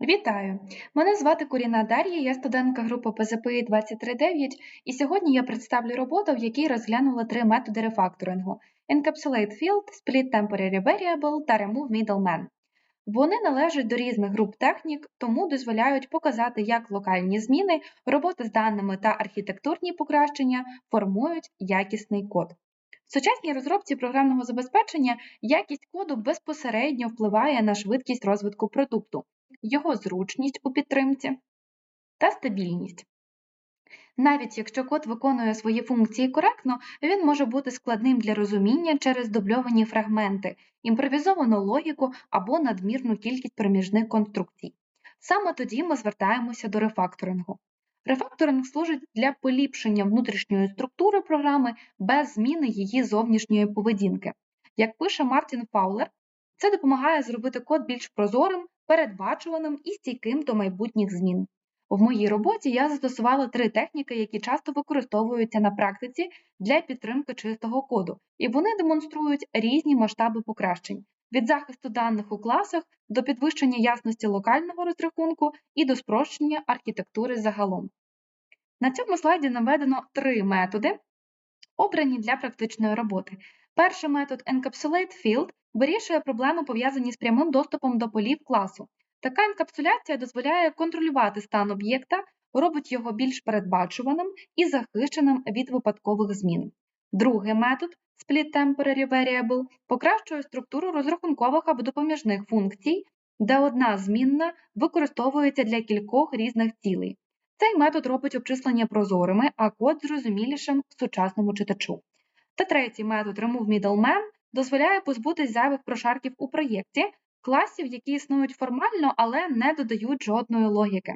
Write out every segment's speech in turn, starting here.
Вітаю! Мене звати Куріна Дар'я, я студентка групи ПЗПІ 239, і сьогодні я представлю роботу, в якій розглянула три методи рефакторингу: Encapsulate Field, Split Temporary Variable та Remove Middleman. Вони належать до різних груп технік, тому дозволяють показати, як локальні зміни, роботи з даними та архітектурні покращення формують якісний код. В сучасній розробці програмного забезпечення якість коду безпосередньо впливає на швидкість розвитку продукту його зручність у підтримці та стабільність. Навіть якщо код виконує свої функції коректно, він може бути складним для розуміння через дубльовані фрагменти, імпровізовану логіку або надмірну кількість проміжних конструкцій. Саме тоді ми звертаємося до рефакторингу. Рефакторинг служить для поліпшення внутрішньої структури програми без зміни її зовнішньої поведінки. Як пише Мартін Фаулер, це допомагає зробити код більш прозорим, передбачуваним і стійким до майбутніх змін. В моїй роботі я застосувала три техніки, які часто використовуються на практиці для підтримки чистого коду, і вони демонструють різні масштаби покращень від захисту даних у класах до підвищення ясності локального розрахунку і до спрощення архітектури загалом. На цьому слайді наведено три методи, обрані для практичної роботи. Перший метод Encapsulate Field вирішує проблеми, пов'язані з прямим доступом до полів класу. Така енкапсуляція дозволяє контролювати стан об'єкта, робить його більш передбачуваним і захищеним від випадкових змін. Другий метод Split Temporary Variable покращує структуру розрахункових або допоміжних функцій, де одна змінна використовується для кількох різних цілей. Цей метод робить обчислення прозорими, а код зрозумілішим сучасному читачу. Та третій метод Remove Middleman дозволяє позбутись зайвих прошарків у проєкті, класів, які існують формально, але не додають жодної логіки.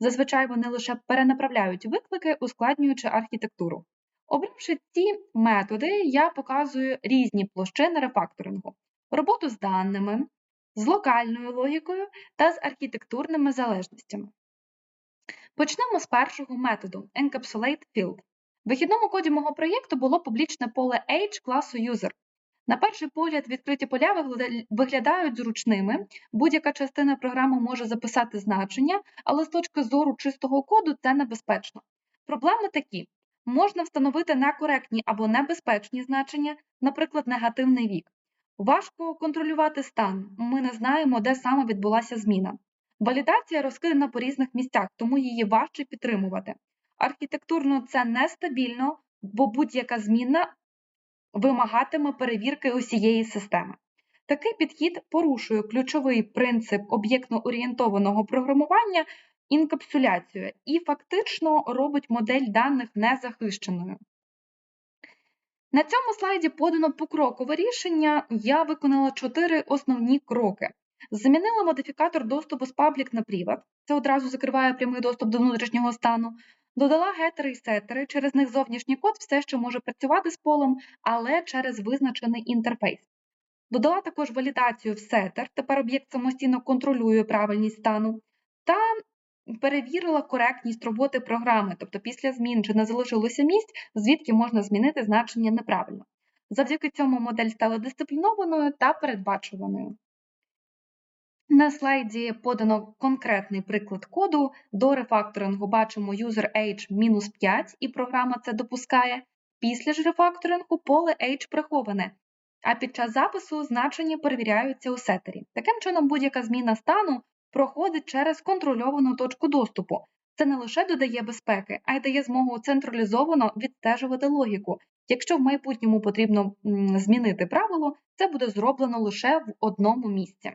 Зазвичай вони лише перенаправляють виклики, ускладнюючи архітектуру. Обравши ці методи, я показую різні площини рефакторингу, роботу з даними, з локальною логікою та з архітектурними залежностями. Почнемо з першого методу Encapsulate Field. В вихідному коді мого проєкту було публічне поле Age класу User. На перший погляд, відкриті поля виглядають зручними. Будь-яка частина програми може записати значення, але з точки зору чистого коду це небезпечно. Проблеми такі: можна встановити некоректні або небезпечні значення, наприклад, негативний вік. Важко контролювати стан, ми не знаємо, де саме відбулася зміна. Валідація розкидана по різних місцях, тому її важче підтримувати. Архітектурно це нестабільно, бо будь-яка зміна вимагатиме перевірки усієї системи. Такий підхід порушує ключовий принцип об'єктно-орієнтованого програмування інкапсуляцію і фактично робить модель даних незахищеною. На цьому слайді подано покрокове рішення. Я виконала чотири основні кроки. Замінила модифікатор доступу з public на private. Це одразу закриває прямий доступ до внутрішнього стану. Додала гетери і сетери, через них зовнішній код все ще може працювати з полем, але через визначений інтерфейс. Додала також валідацію в сетер, тепер об'єкт самостійно контролює правильність стану, та перевірила коректність роботи програми, тобто після змін чи не залишилося місць, звідки можна змінити значення неправильно. Завдяки цьому модель стала дисциплінованою та передбачуваною. На слайді подано конкретний приклад коду. До рефакторингу бачимо user age мінус 5, і програма це допускає. Після ж рефакторингу поле age приховане, а під час запису значення перевіряються у сетері. Таким чином, будь-яка зміна стану проходить через контрольовану точку доступу. Це не лише додає безпеки, а й дає змогу централізовано відстежувати логіку. Якщо в майбутньому потрібно змінити правило, це буде зроблено лише в одному місці.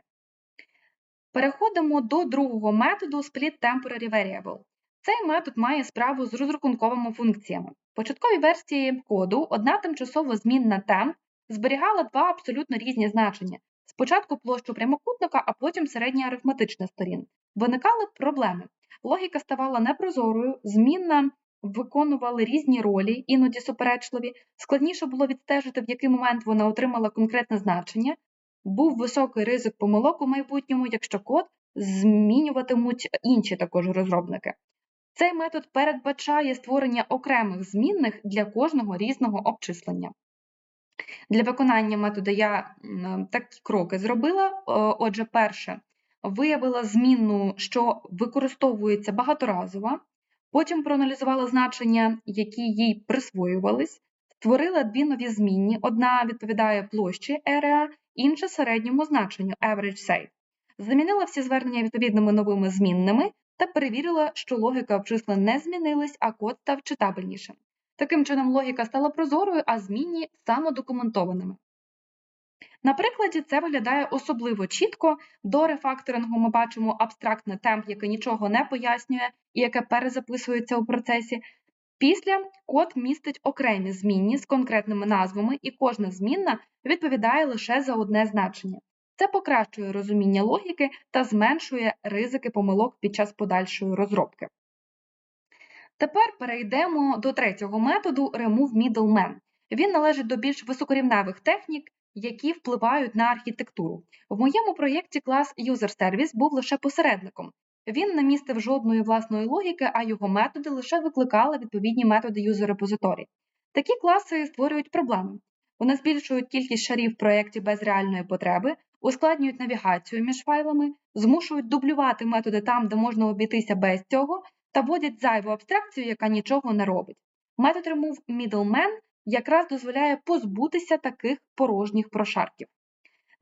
Переходимо до другого методу Split Temporary Variable. Цей метод має справу з розрахунковими функціями. В початковій версії коду одна тимчасово змінна temp зберігала два абсолютно різні значення. Спочатку площу прямокутника, а потім середня арифметична сторін. Виникали проблеми. Логіка ставала непрозорою, змінна виконували різні ролі, іноді суперечливі. Складніше було відстежити, в який момент вона отримала конкретне значення, був високий ризик помилок у майбутньому, якщо код змінюватимуть інші також розробники. Цей метод передбачає створення окремих змінних для кожного різного обчислення. Для виконання методу я такі кроки зробила. Отже, перше, виявила змінну, що використовується багаторазово, потім проаналізувала значення, які їй присвоювались, створила дві нові змінні. Одна відповідає площі area, інша середньому значенню average save. Замінила всі звернення відповідними новими змінними та перевірила, що логіка обчислень не змінилась, а код став читабельнішим. Таким чином, логіка стала прозорою, а змінні самодокументованими. На прикладі це виглядає особливо чітко. До рефакторингу ми бачимо абстрактне темп, яке нічого не пояснює і яке перезаписується у процесі. Після код містить окремі змінні з конкретними назвами, і кожна змінна відповідає лише за одне значення. Це покращує розуміння логіки та зменшує ризики помилок під час подальшої розробки. Тепер перейдемо до третього методу Remove Middleman. Він належить до більш високорівневих технік, які впливають на архітектуру. В моєму проєкті клас User Service був лише посередником. Він не містив жодної власної логіки, а його методи лише викликали відповідні методи user репозиторії. Такі класи створюють проблеми. Вони збільшують кількість шарів в проєкті без реальної потреби, ускладнюють навігацію між файлами, змушують дублювати методи там, де можна обійтися без цього, та вводять зайву абстракцію, яка нічого не робить. Метод Remove Middleman якраз дозволяє позбутися таких порожніх прошарків.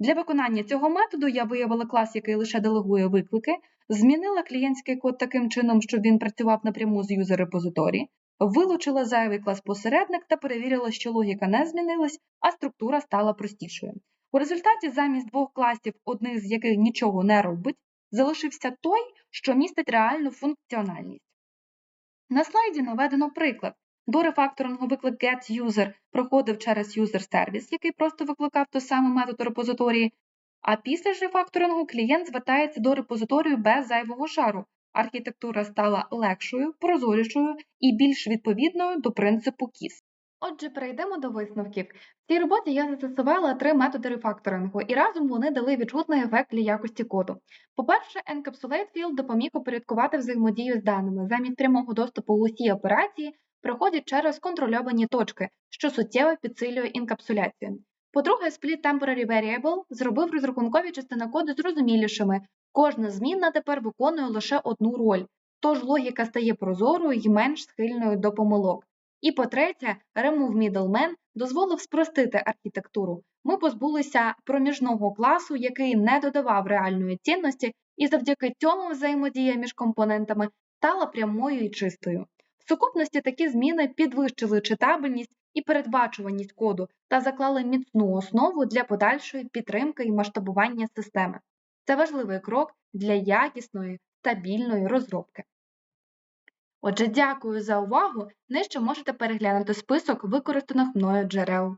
Для виконання цього методу я виявила клас, який лише делегує виклики, змінила клієнтський код таким чином, щоб він працював напряму з юзер репозиторії, вилучила зайвий клас посередник та перевірила, що логіка не змінилась, а структура стала простішою. У результаті замість двох класів, одних з яких нічого не робить, залишився той, що містить реальну функціональність. На слайді наведено приклад. До рефакторингу виклик getUser проходив через user service, який просто викликав той самий метод репозиторії, а після ж рефакторингу клієнт звертається до репозиторію без зайвого шару. Архітектура стала легшою, прозорішою і більш відповідною до принципу KISS. Отже, перейдемо до висновків. В цій роботі я застосувала три методи рефакторингу, і разом вони дали відчутний ефект для якості коду. По-перше, Encapsulate Field допоміг упорядкувати взаємодію з даними. Замість прямого доступу усі операції проходять через контрольовані точки, що суттєво підсилює інкапсуляцію. По-друге, Split Temporary Variable зробив розрахункові частини коду зрозумілішими. Кожна змінна тепер виконує лише одну роль, тож логіка стає прозорою і менш схильною до помилок. І по-третє, Remove Middleman дозволив спростити архітектуру. Ми позбулися проміжного класу, який не додавав реальної цінності, і завдяки цьому взаємодія між компонентами стала прямою і чистою. Сукупності такі зміни підвищили читабельність і передбачуваність коду та заклали міцну основу для подальшої підтримки і масштабування системи. Це важливий крок для якісної, стабільної розробки. Отже, дякую за увагу. Нижче можете переглянути список використаних мною джерел.